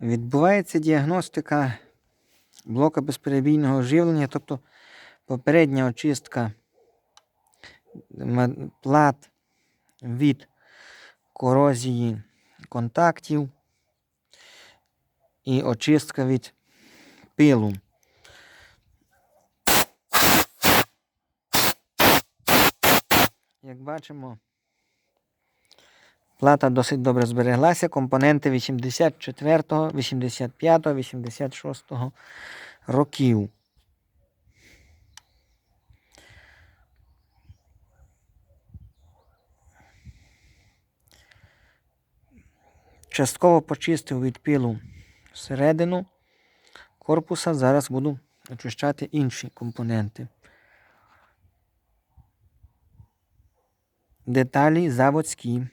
Відбувається діагностика блока безперебійного живлення, тобто попередня очистка плат від корозії контактів і очистка від пилу. Як бачимо, плата досить добре збереглася. Компоненти 84, 85, 86 років. Частково почистив від пилу всередину корпуса. Зараз буду очищати інші компоненти. Деталі заводські.